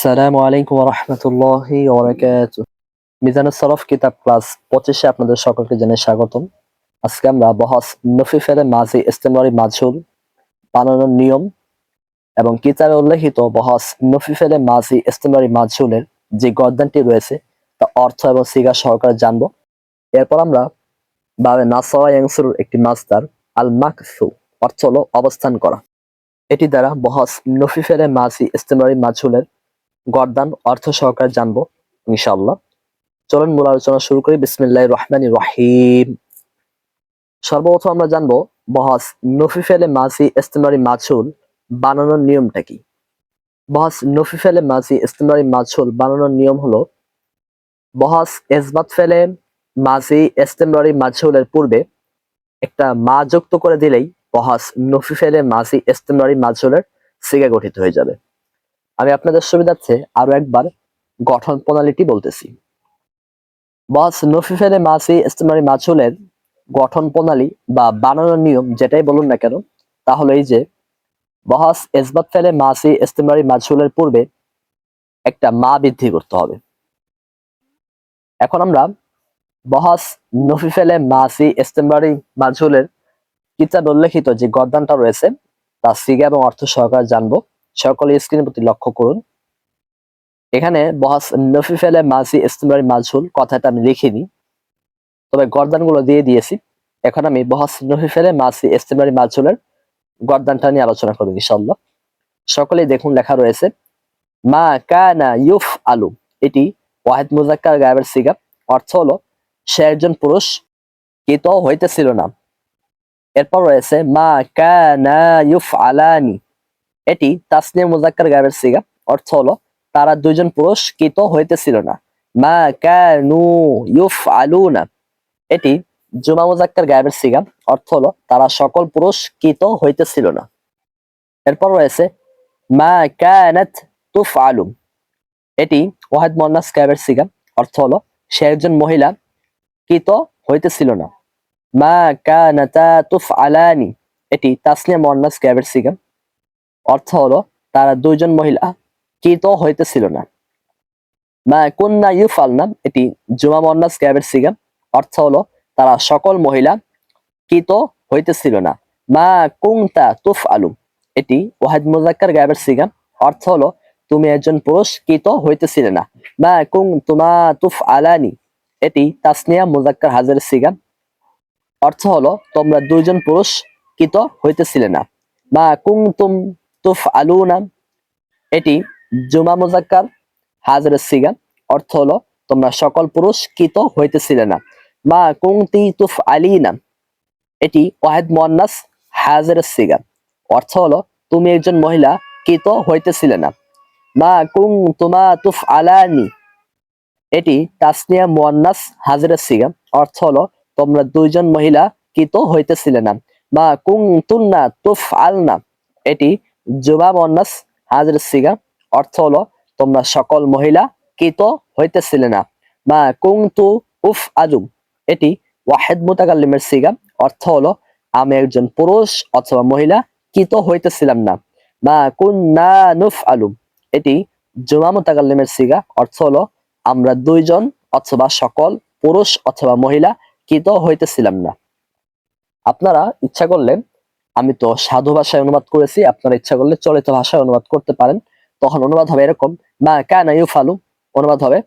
আসসালামু আলাইকুম রহমতুল্লাহি মিজানুস সরফ কিতাব ক্লাস পঁচিশে আপনাদের সকলকে জানাই স্বাগতম। আজকে আমরা বহস নফি ফেলে মাঝি ইস্তেমারি মাঝুল বানানোর নিয়ম এবং কিতাবে উল্লেখিত বহস নফি ফেলে মাঝি ইস্তেমারি মাঝুলের যে গর্দানটি রয়েছে, তা অর্থ এবং সিগা সহকারে জানব। এরপর আমরা বাবে নাসরা ইয়াংসুর একটি মাস্টার আল মাকসু অর্থ হলো অবস্থান করা। এটি দ্বারা বহস নফি ফেলে মাঝি ইস্তেমারি মাঝুলের গর্দান অর্থ সহকারে জানব, ইনশাআল্লাহ। চলুন মূল আলোচনা শুরু করি। বিসমিল্লাহ রহমান রহিম। সর্বপ্রথম আমরা জানব, বহস নফিফেলে মাঝি ইস্তেমারি মাছুল বানানোর নিয়মটা কি? বহস নফিফেলে মাঝি ইস্তেমারি মাছুল বানানোর নিয়ম হলো, বহস এসবাত ফেলে মাঝি ইস্তেমারি মাছুলের পূর্বে একটা মা যুক্ত করে দিলেই বহস নফিফেলে মাঝি ইস্তেমারি মাছুলের সিগা গঠিত হয়ে যাবে। আমি আপনাদের সুবিধার্থে আরও একবার গঠন প্রণালীটি বলতেছি। বস নফিফেলে মাসি ইস্তেমারি মাছুলের গঠন প্রণালী বা বানানোর নিয়ম যেটাই বলুন না কেন তাহলে এই যে বহাস এসবাত ফেলে মাসি ইস্তেমারি মাছুলের পূর্বে একটা মা বৃদ্ধি করতে হবে। এখন আমরা বহাস নফিফেলে মাসি ইস্তেমারি মাঝুলের কিতাব উল্লেখিত যে গর্দানটা রয়েছে, তা সিগা এবং অর্থ সহকারে জানব। সকলে স্ক্রিনের প্রতি লক্ষ্য করুন। এখানে বহাস নফি ফেলে মাঝি ইস্তেমারি মাঝুল কথাটা আমি লিখিনি। তবে গর্দানগুলো দিয়ে দিয়েছি। এখন আমি বহাস নফি ফেলে মাঝি ইস্তেমারি মাঝুলের গর্দানটা নিয়ে আলোচনা করব ইনশাল্লাহ সকলেই দেখুন লেখা রয়েছে, মা কানা ইউফ আলু এটি ওয়াহেদ মুজাক্কার গায়েবের সিগা। অর্থ হলো, সে একজন পুরুষ কিত হইতেছিল না। এরপর রয়েছে, মা কানা ইউফ আলানি এটি তাসনিয়া মুজাক্কার গায়েবের সিগা, অর্থ হলো তারা দুইজন পুরুষ কিত হইতেছিল না। মা কানু ইউফ আলুনা এটি জুমা মুজাক্কার গায়েবের সিগা, অর্থ হলো তারা সকল পুরুষ কিত হইতেছিল না। এরপর রয়েছে, মা কানাত তুফ আলুম এটি ওয়াহেদ মন্নাস গায়েবের সিগা, অর্থ হলো সে একজন মহিলা কিত হইতেছিল না। মা কানাতা তুফ আলানি এটি তাসনিয়া মন্নাস গায়েবের সিগা অর্থ হলো তারা দুইজন মহিলা কিত হইতেছিল না। মা কন্যা ইউফাল নাম এটি জুমা মন্নাস গ্যাবের সিগাম, অর্থ হলো তারা সকল মহিলা কিত হইতেছিল না। মা কুংতা তুফ আলু এটি ওয়াহিদ মুজাক্কার গ্যাবের সিগাম, অর্থ হলো তুমি একজন পুরুষ কিত হইতেছিলে না। মা কুং তুমা তুফ আলানি এটি তাসনিয়া মুজাক্কার হাজার সিগাম, অর্থ হলো তোমরা দুইজন পুরুষ কিত হইতেছিলে না। মা কুং তুম তুফ আলুনা এটি জুমা মুজাক্কার হাজর সিগা। অর্থ হলো, তোমরা সকল পুরুষ কিত হইতেছিলে না। মা কুংতি তুফ আলিনা এটি ওয়াহেদ মোয়ান্নাস, হাজর সিগা। অর্থ হলো, তুমি একজন মহিলা, কিত হইতেছিলে না। মা কুং তুমা তুফ আলানি এটি তাসনিয়া মোয়ান্নাস, হাজর সিগা। অর্থ হলো, তোমরা দুইজন মহিলা, কিত হইতেছিলে না। মা কুং তুন্না তুফ আলনা এটি জুমা মন্নাস হাজর সিগা। অর্থ হলো, তোমরা সকল মহিলা কিত হইতেছিলে না। মা কুংতু উফ আজুম। এটি ওয়াহেদ মুতাকাল্লিমের সিগা। অর্থ হলো, আমি একজন পুরুষ অথবা মহিলা কিত হইতেছিলাম না। মা কুন্না নুফ আলুম। এটি জুমা মুতাকাল্লিমের সিগা। অর্থ হলো, আমরা দুইজন অথবা সকল পুরুষ অথবা মহিলা কিত হইতেছিলাম না। আপনারা ইচ্ছা করলে আমি তো সাধু ভাষায় অনুবাদ করেছি, আপনারা ইচ্ছা করলে চলিত ভাষায় অনুবাদ করতে পারেন। তখন অনুবাদ হবে এরকম, মা কানা ইউফালু অনুবাদ হবে,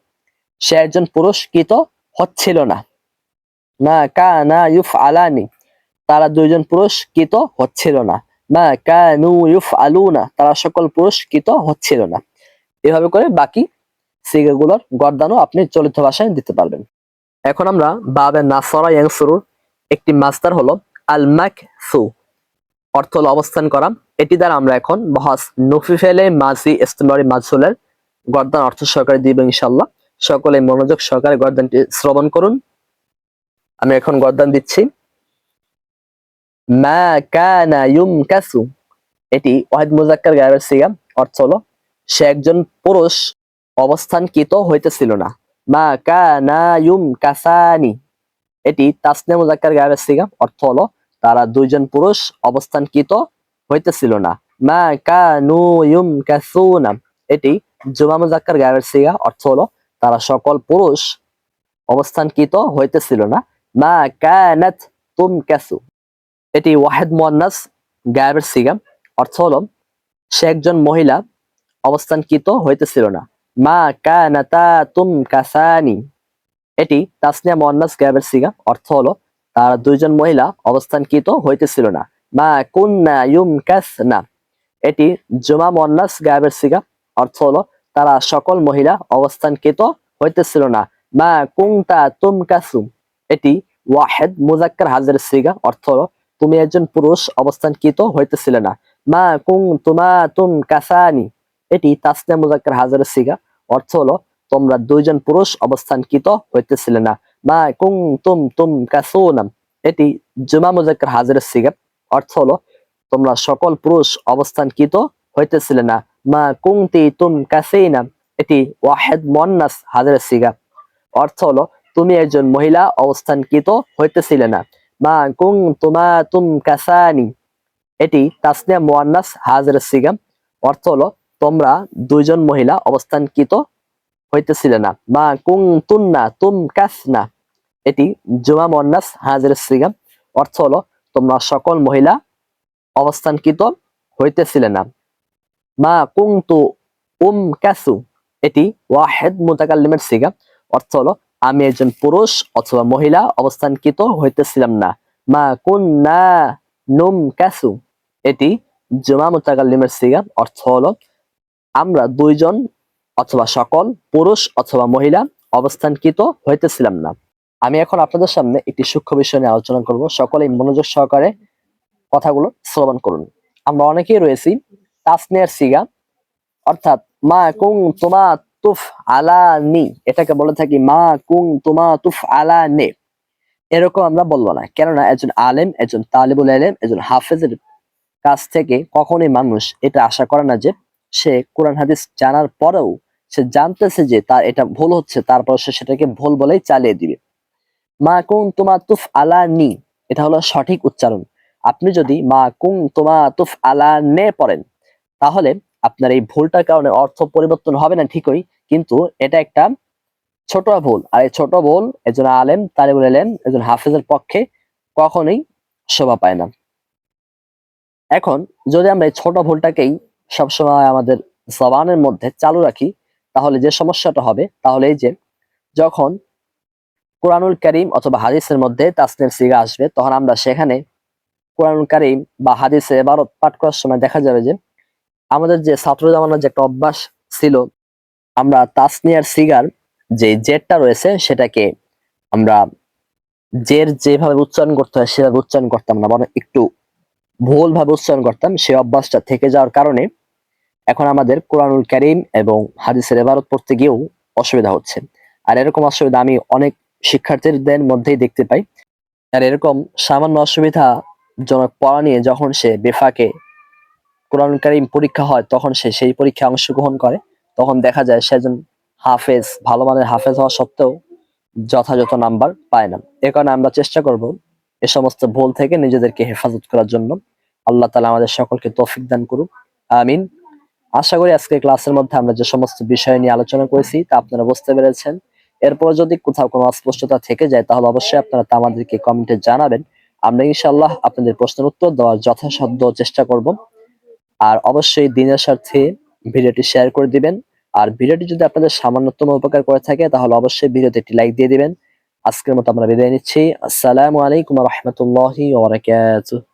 সে একজন পুরুষ কিত হচ্ছিল না মা কানা ইউফ আলানি তারা দুইজন পুরুষ কিত হচ্ছিল না মা কানু ইউফ আলু না তারা সকল পুরুষ কিত হচ্ছিল না এভাবে করে বাকি সিগাগুলোর গর্দানও আপনি চলিত ভাষায় দিতে পারবেন। এখন আমরা বাবে নাসরা ইয়াংসুরুর একটি মাস্টার হলো আল মাক সু অর্থ হলো অবস্থান করা। এটি দ্বারা আমরা এখন বহাস নফিফেলে মাঝি ইস্তেমারি মাঝুলের গর্দান অর্থ সহকারে দিব ইনশাল্লাহ সকলে মনোযোগ সহকারে গর্দানটি শ্রবণ করুন। আমি এখন গর্দান দিচ্ছি। মা কানা ইউমকাসু। এটি ওয়াহিদ মুজাক্কার গায়েবের সিগা। অর্থ হলো, সে একজন পুরুষ অবস্থানকৃত হইতেছিল না। মা কানা ইউম কাসানি এটি তাসনে মুজাক্কার গায়েবের সিগা। অর্থ হলো তারা দুইজন পুরুষ অবস্থানকৃত হইতেছিল না। মা কানু ইউমকাসুনা। এটি জুমা মুজাক্কার গায়েবের সিগা, অর্থ হলো তারা সকল পুরুষ অবস্থানকৃত হইতেছিল না। মা কানাত তুম কাসু এটি ওয়াহেদ মুয়ান্নাস গায়েবের সিগা, অর্থ হলো সে একজন মহিলা অবস্থানকৃত হইতেছিল না। মা কানাতা তুম কাসানি এটি তাসনিয়া মুয়ান্নাস গায়েবের সিগা, অর্থ হলো তারা দুইজন মহিলা অবস্থানকৃত হইতেছিল না। মা কুন্না ইউম কাসনা এটি জুমা মুয়ান্নাস গায়েবের সিগা। অর্থ হলো, তারা সকল মহিলা অবস্থানকৃত হইতেছিল না। মা কুংতা তুম কাসু এটি ওয়াহেদ মুজাক্কার হাজের সিগা। অর্থ হলো, তুমি একজন পুরুষ অবস্থানকৃত হইতেছিলে না। মা কুং তুমা তুম কাসানি এটি তাসনে মুজাক্কার হাজের সিগা। অর্থ হলো, তোমরা দুইজন পুরুষ অবস্থানকৃত হইতেছিলে না। মা কুং তুম তুম কাসুনাম এটি জুমা মুজাক্কার হাজের সিগা অর্থ হলো, তোমরা সকল পুরুষ অবস্থানকৃত হইতেছিলে না। মা কুংতি তুম কাসিনা এটি ওয়াহেদ মন্নাস হাজের সিগা অর্থ হলো, তুমি একজন মহিলা অবস্থানকৃত হইতেছিলে না। মা কুং তুমা তুম কাসানি এটি তাসনিয়া মুয়ান্নাস হাজের সিগা অর্থ হলো, তোমরা দুইজন মহিলা অবস্থানকৃত হইতেছিলে না। মা কুং তুন্না তুম কাসনা এটি জুমা মুয়ান্নাস হাজের সিগা অর্থ হলো, তোমরা সকল মহিলা অবস্থানকৃত হইতেছিলে না। মা কুংতু উম কাসু এটি ওয়াহেদ মুতাকাল্লিমের সিগা অর্থ হলো, আমি একজন পুরুষ অথবা মহিলা অবস্থানকৃত হইতেছিলাম না। মা কুন না নুম ক্যাসু এটি জুমা মুতাকাল্লিমের সিগা অর্থ হলো, আমরা দুইজন অথবা সকল, পুরুষ অথবা মহিলা, অবস্থানকৃত হইতেছিলাম না। আমি এখন আপনাদের সামনে একটি সূক্ষ্ম বিষয় নিয়ে আলোচনা করব। সকলেই মনোযোগ সহকারে কথাগুলো শ্রবণ করুন। আমরা অনেকেই রয়েছি তাসনিয়ার সিগা, অর্থাৎ মা কুং তোমা তুফ আলা নি, এটাকে বলে থাকি মা কুং তোমা তুফ আলা নে। এরকম আমরা বলব না, কেননা একজন আলেম, একজন তালিবুল আলেম, একজন হাফেজের কাছ থেকে কখনোই মানুষ এটা আশা করে না যে সে কোরআন হাদিস জানার পরেও সে জানতেছে যে তার এটা ভুল হচ্ছে, তারপর সে সেটাকে ভুল বলেই চালিয়ে দিবে। মা কুং তোমা তুফ আলা নি, এটা হলো সঠিক উচ্চারণ। আপনি যদি মা কুং তোমা তুফ আলা নে পড়েন, তাহলে আপনার এই ভুলটার কারণে অর্থ পরিবর্তন হবে না ঠিকই, কিন্তু এটা একটা ছোট ভুল। আর এই ছোট ভুল একজন আলেম, তালিবুল আলেম একজন হাফেজের পক্ষে কখনোই শোভা পায় না। এখন যদি আমরা এই ছোট ভুলটাকেই সবসময় আমাদের জবানের মধ্যে চালু রাখি তাহলে যে সমস্যাটা হবে, তাহলে এই যে যখন কোরআনুল করিম অথবা হাদিসের মধ্যে তাসনের সিগা আসবে, তখন আমরা সেখানে কোরআনুল করিম বা হাদিসে এবারত পাঠ করার সময় দেখা যাবে যে আমাদের যে ছাত্র জামানার যে একটা অভ্যাস ছিল, আমরা তাসনিয়ার সিগার যে জেটটা রয়েছে সেটাকে আমরা জের যেভাবে উচ্চারণ করতে হয় সেভাবে উচ্চারণ করতাম না, বরং একটু ভুলভাবে উচ্চারণ করতাম, সেই অভ্যাসটা থেকে যাওয়ার কারণে এখন আমাদের কোরআনুল করিম এবং হাদিসের এবারত পড়তে গিয়েও অসুবিধা হচ্ছে। আর এরকম অসুবিধা আমি অনেক শিক্ষার্থীদের মধ্যেই দেখতে পাই। আর এরকম সামান্য অসুবিধা জনক পড়া নিয়ে যখন সে বেফাকে কোরআন কারিম পরীক্ষা হয়, তখন সে সেই পরীক্ষায় অংশগ্রহণ করে। তখন দেখা যায় সে একজন হাফেজ, ভালো মানের হাফেজ হওয়া সত্ত্বেও যথাযথ নাম্বার পায় না। এ কারণে আমরা চেষ্টা করব এ সমস্ত ভুল থেকে নিজেদেরকে হেফাজত করার জন্য। আল্লাহ তালা আমাদের সকলকে তৌফিক দান করুক। আমিন। আশা করি আজকে ক্লাসের মধ্যে আমরা যে সমস্ত বিষয় নিয়ে আলোচনা করেছি তা আপনারা বুঝতে পেরেছেন। এরপর যদি কোথাও কোনো অস্পষ্টতা থেকে যায়, তাহলে অবশ্যই আপনারা তা আমাদেরকে কমেন্টে জানাবেন। আমরা ইনশাল্লাহ আপনাদের প্রশ্নের উত্তর দেওয়ার যথাসাধ্য চেষ্টা করব। আর অবশ্যই দিনের স্বার্থে ভিডিওটি শেয়ার করে দিবেন। আর ভিডিওটি যদি আপনাদের সামান্যতম উপকার করে থাকে, তাহলে অবশ্যই ভিডিওতে একটি লাইক দিয়ে দিবেন। আজকের মতো আমরা বিদায় নিচ্ছি। আসসালামু আলাইকুম রহমতুল্লাহি ওবরাকাতুহ